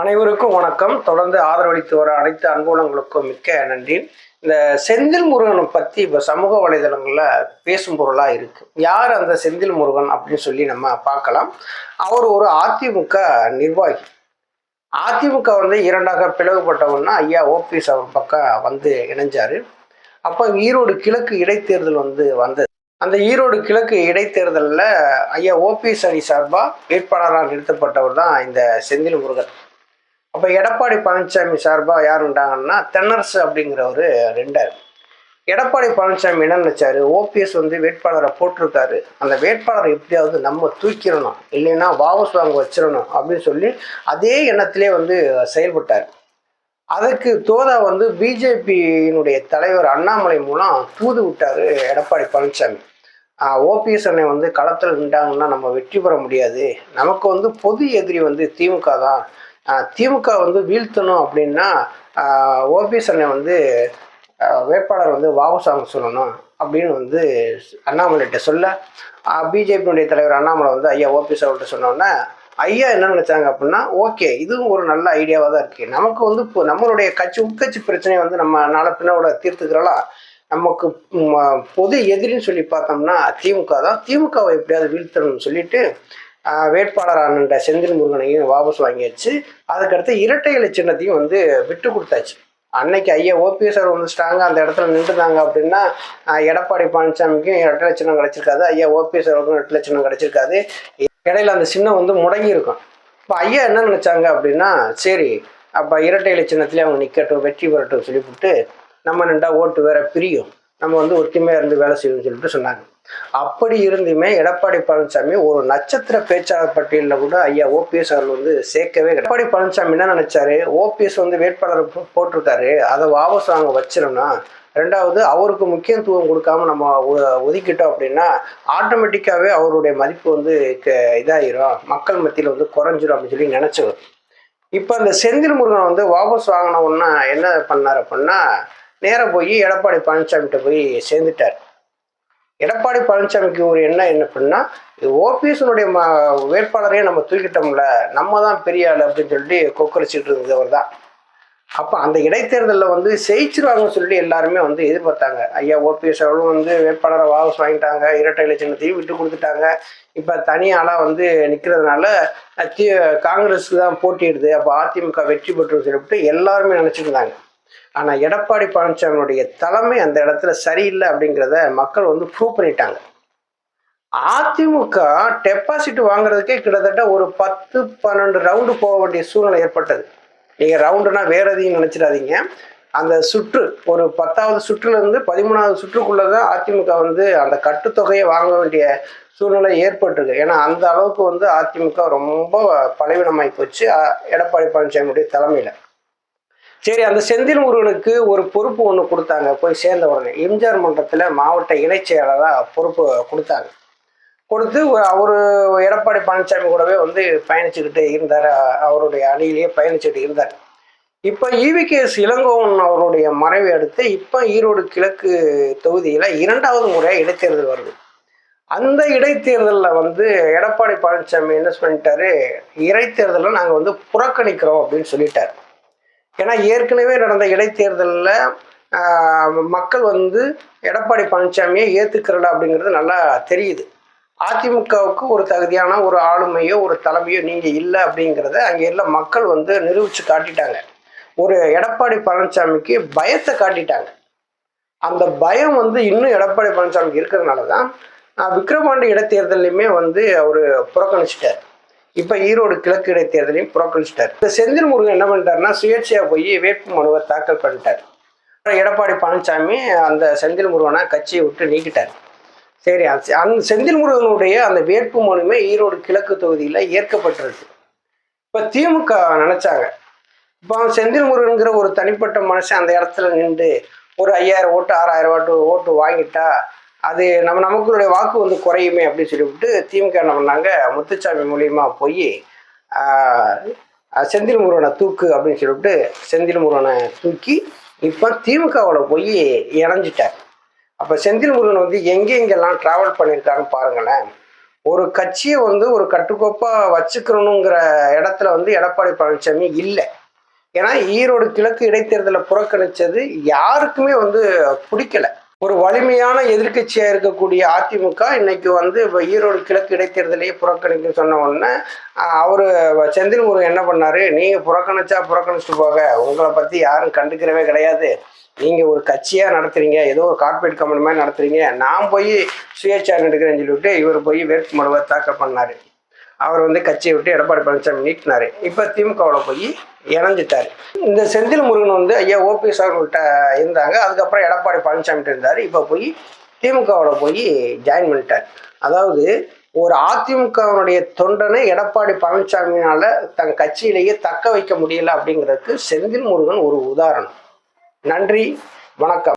அனைவருக்கும் வணக்கம். தொடர்ந்து ஆதரவளித்து வர அனைத்து அன்புலங்களுக்கும் மிக்க நன்றி. இந்த செந்தில் முருகனை பற்றி இப்போ சமூக வலைதளங்களில் பேசும் பொருளாக இருக்கு. யார் அந்த செந்தில் முருகன் அப்படின்னு சொல்லி நம்ம பார்க்கலாம். அவர் ஒரு அதிமுக நிர்வாகி. அதிமுக வந்து இரண்டாக பிளவுபட்டவன்னா ஐயா ஓபிஎஸ் அவர் பக்கம் வந்து இணைஞ்சாரு. அப்போ ஈரோடு கிழக்கு இடைத்தேர்தல் வந்து வந்தது. அந்த ஈரோடு கிழக்கு இடைத்தேர்தலில் ஐயா ஓபிஎஸ் அணி சார்பாக வேட்பாளராக நிறுத்தப்பட்டவர் தான் இந்த செந்தில் முருகன். அப்போ எடப்பாடி பழனிசாமி சார்பாக யார் உண்டாங்கன்னா தென்னரசு அப்படிங்கிறவர் ரெண்டார். எடப்பாடி பழனிசாமி என்ன நினச்சாரு? ஓபிஎஸ் வந்து வேட்பாளரை போட்டிருக்காரு. அந்த வேட்பாளரை எப்படியாவது நம்ம தூக்கிடணும். இல்லைன்னா வாபஸ் வாங்க வச்சிடணும் அப்படின்னு சொல்லி அதே எண்ணத்திலே வந்து செயல்பட்டார். அதுக்கு தோதா வந்து பிஜேபியினுடைய தலைவர் அண்ணாமலை மூலம் தூது விட்டார் எடப்பாடி பழனிசாமி. ஓபிஎஸ் அண்ணன் வந்து களத்தில் நின்றாங்கன்னா நம்ம வெற்றி பெற முடியாது. நமக்கு வந்து பொது எதிரி வந்து திமுக தான். திமுக வந்து வீழ்த்தணும் அப்படின்னா ஓபிஎஸ் அண்ணன் வந்து வேட்பாளர் வந்து வாபஸ் சொல்லணும் அப்படின்னு வந்து அண்ணாமலைகிட்ட சொல்ல பிஜேபியினுடைய தலைவர் அண்ணாமலை வந்து ஐயா ஓபிஎஸ் அவர்கிட்ட சொன்னோன்னே ஐயா என்ன நினைச்சாங்க அப்படின்னா ஓகே இதுவும் ஒரு நல்ல ஐடியாவாக தான் இருக்குது நமக்கு வந்து இப்போ நம்மளுடைய கட்சி உட்கட்சி பிரச்சனையை வந்து நம்ம நாளை பின்னோட தீர்த்துக்கிறலாம் நமக்கு பொது எதிரின்னு சொல்லி பார்த்தோம்னா திமுக தான். திமுகவை எப்படியாவது வீழ்த்தணும்னு சொல்லிட்டு வேட்பாளரான நின்ற செந்தில் முருகனையும் வாபஸ் வாங்கியாச்சு. அதுக்கடுத்து இரட்டை இலை சின்னத்தையும் வந்து விட்டு கொடுத்தாச்சு. அன்னைக்கு ஐயா ஓபிஎஸ் வந்து வந்துட்டாங்க அந்த இடத்துல நின்றுதாங்க அப்படின்னா எடப்பாடி பழனிசாமிக்கும் இரட்டை லட்சணம் சின்னம் கிடைச்சிருக்காது. ஐயா ஓபிஎஸ் அவருக்கும் இரட்டை லட்சணம் சின்னம் கிடைச்சிருக்காது. இடையில அந்த சின்னம் வந்து முடங்கி இருக்கும் இப்போ ஐயா என்ன நினைச்சாங்க அப்படின்னா சரி அப்போ இரட்டை இலை சின்னத்திலே அவங்க நிற்கட்டும் வெற்றி பெறட்டும் சொல்லிவிட்டு நம்ம நின்றா ஓட்டு வேற பிரியும். நம்ம வந்து ஒற்றுமையாக இருந்து வேலை செய்யணும்னு சொல்லிட்டு சொன்னாங்க. அப்படி இருந்துமே எடப்பாடி பழனிசாமி ஒரு நட்சத்திர பேச்சாளர் பட்டியலில் கூட ஐயா ஓபிஎஸ் அவர்கள் வந்து சேர்க்கவே எடப்பாடி பழனிசாமி என்ன நினைச்சாரு? ஓபிஎஸ் வந்து வேட்பாளர் போட்டிருக்காரு. அதை வாபஸ் வாங்க வச்சிடணும் ரெண்டாவது அவருக்கு முக்கியத்துவம் கொடுக்காம நம்ம ஒதுக்கிட்டோம் அப்படின்னா ஆட்டோமேட்டிக்காகவே அவருடைய மதிப்பு வந்து க- மக்கள் மத்தியில் வந்து குறைஞ்சிரும் அப்படின்னு சொல்லி நினச்சவர் இப்போ அந்த செந்தில் முருகன் வந்து வாபஸ் வாங்கின உடனே என்ன பண்ணார் அப்படின்னா நேராக போய் எடப்பாடி பழனிசாமிகிட்ட போய் சேர்ந்துட்டார். எடப்பாடி பழனிசாமிக்கு ஒரு என்ன என்ன அப்படின்னா ஓபிஎஸ்னுடைய ம வேட்பாளரையே நம்ம தூக்கிட்டோம்ல நம்ம தான் பெரிய ஆள் அப்படின்னு சொல்லிட்டு கொக்கரிச்சிட்டு இருந்தவர் தான் அப்போ அந்த இடைத்தேர்தலில் வந்து ஜெயிச்சிருவாங்கன்னு சொல்லி எல்லாருமே வந்து எதிர்பார்த்தாங்க. ஐயா ஓபிஎஸ் அவர்களும் வந்து வேட்பாளரை வாபஸ் வாங்கிட்டாங்க இரட்டை இலட்சணத்தையும் விட்டு கொடுத்துட்டாங்க. இப்போ தனியாளாக வந்து நிற்கிறதுனால காங்கிரஸுக்கு தான் போட்டியிடுது. அப்போ அதிமுக வெற்றி பெற்று சொல்லிவிட்டு எல்லாருமே நினச்சிட்டு இருந்தாங்க. ஆனால் எடப்பாடி பழனிசாமியுடைய தலைமை அந்த இடத்துல சரியில்லை அப்படிங்கிறத மக்கள் வந்து ப்ரூவ் பண்ணிட்டாங்க. அதிமுக டெபாசிட் வாங்குறதுக்கே கிட்டத்தட்ட ஒரு பத்து பன்னெண்டு ரவுண்டு போக வேண்டிய சூழ்நிலை ஏற்பட்டது. நீங்கள் ரவுண்டுனா வேற எதையும் நினச்சிடாதீங்க. அந்த சுற்று ஒரு பத்தாவது சுற்றுல இருந்து பதிமூணாவது சுற்றுக்குள்ளே தான் அதிமுக வந்து அந்த கட்டுத்தொகையை வாங்க வேண்டிய சூழ்நிலை ஏற்பட்டிருக்கு. ஏன்னா அந்த அளவுக்கு வந்து அதிமுக ரொம்ப பலவீனமாகி போச்சு எடப்பாடி பழனிசாமியுடைய தலைமையில். சரி அந்த செந்தில் முருகனுக்கு ஒரு பொறுப்பு ஒன்று கொடுத்தாங்க. போய் சேர்ந்த உடனே எம்ஜிஆர் மன்றத்தில் மாவட்ட இணைச் செயலராக பொறுப்பு கொடுத்தாங்க. கொடுத்து அவர் எடப்பாடி பழனிசாமி கூடவே வந்து பயணிச்சுக்கிட்டு இருந்தார். அவருடைய அணியிலேயே பயணிச்சுட்டு இருந்தார். இப்போ இவிகேஎஸ் இளங்கோவன் அவருடைய மறைவை அடுத்து இப்போ ஈரோடு கிழக்கு தொகுதியில் இரண்டாவது முறையாக இடைத்தேர்தல் வருது. அந்த இடைத்தேர்தலில் வந்து எடப்பாடி பழனிசாமி என்ன பண்ணிட்டாரு இடைத்தேர்தலில் நாங்கள் வந்து புறக்கணிக்கிறோம் அப்படின்னு சொல்லிட்டார். ஏன்னா ஏற்கனவே நடந்த இடைத்தேர்தலில் மக்கள் வந்து எடப்பாடி பழனிசாமியை ஏற்றுக்கிறல அப்படிங்கிறது நல்லா தெரியுது. அதிமுகவுக்கு ஒரு தகுதியான ஒரு ஆளுமையோ ஒரு தலைமையோ நீங்கள் இல்லை அப்படிங்கிறத அங்கே உள்ள மக்கள் வந்து நிரூபித்து காட்டிட்டாங்க. ஒரு எடப்பாடி பழனிசாமிக்கு பயத்தை காட்டிட்டாங்க. அந்த பயம் வந்து இன்னும் எடப்பாடி பழனிசாமிக்கு இருக்கிறதுனால தான் விக்ரமாண்டி இடைத்தேர்தலையுமே வந்து அவர் புறக்கணிச்சிட்டார். இப்போ ஈரோடு கிழக்கு இடைத்தேர்தலையும் புறக்கணிச்சிட்டார். இந்த செந்தில் முருகன் என்ன பண்ணிட்டாருன்னா சுயேட்சையாக போய் வேட்பு மனுவை தாக்கல் பண்ணிட்டார். அப்புறம் எடப்பாடி பழனிசாமி அந்த செந்தில் முருகனை கட்சியை விட்டு நீக்கிட்டார். சரி அந்த அந்த செந்தில் முருகனுடைய அந்த வேட்பு மனுமே ஈரோடு கிழக்கு தொகுதியில் ஏற்கப்பட்டிருக்கு. இப்போ திமுக நினச்சாங்க இப்போ செந்தில் முருகனுங்கிற ஒரு தனிப்பட்ட மனுஷன் அந்த இடத்துல நின்று ஒரு ஐயாயிரம் ஓட்டு ஆறாயிரம் ஓட்டு ஓட்டு வாங்கிட்டா அது நம்ம நமக்குடைய வாக்கு வந்து குறையுமே அப்படின்னு சொல்லிவிட்டு திமுக என்ன பண்ணாங்க? முத்துச்சாமி மூலியமா போய் செந்தில் முருகனை தூக்கு அப்படின்னு சொல்லிவிட்டு செந்தில் முருகனை தூக்கி இப்போ திமுகவோட போய் இணைஞ்சிட்டார். அப்போ செந்தில் முருகன் வந்து எங்கே எங்கெல்லாம் ட்ராவல் பண்ணியிருக்காருன்னு பாருங்களேன். ஒரு கட்சியை வந்து ஒரு கட்டுக்கோப்பாக வச்சுக்கணுங்கிற இடத்துல வந்து எடப்பாடி பழனிசாமி இல்லை. ஏன்னா ஈரோடு கிழக்கு இடைத்தேர்தலை புறக்கணித்தது யாருக்குமே வந்து பிடிக்கல. ஒரு வலிமையான எதிர்கட்சியாக இருக்கக்கூடிய அதிமுக இன்னைக்கு வந்து இப்போ ஈரோடு கிழக்கு இடைத்தேர்தலையே புறக்கணிக்க சொன்ன உடனே அவர் அவரு செந்தில் முருகன் என்ன பண்ணாரு? நீங்க புறக்கணிச்சா புறக்கணிச்சுட்டு போக உங்களை பத்தி யாரும் கண்டுக்கிறவே கிடையாது. நீங்க ஒரு கட்சியா நடத்துறீங்க. ஏதோ ஒரு கார்பரேட் கம்பெனி மாதிரி நடத்துறீங்க. நான் போய் சுயேட்சா எடுக்கிறேன்னு சொல்லிவிட்டு இவர் போய் வேட்புமனுவை தாக்கல் பண்ணாரு. அவர் வந்து கட்சியை விட்டு எடப்பாடி பழனிசாமி நீட்டினார். இப்போ திமுகவில் போய் இணைஞ்சிட்டார். இந்த செந்தில் முருகன் வந்து ஐயா ஓபிஎஸ் அவர்கள்ட்ட இருந்தாங்க. அதுக்கப்புறம் எடப்பாடி பழனிசாமிகிட்ட இருந்தார். இப்போ போய் திமுகவில் போய் ஜாயின் பண்ணிட்டார். அதாவது ஒரு அதிமுகவினுடைய தொண்டனை எடப்பாடி பழனிசாமினால தன் கட்சியிலேயே தக்க வைக்க முடியல அப்படிங்கிறதுக்கு செந்தில் முருகன் ஒரு உதாரணம். நன்றி. வணக்கம்.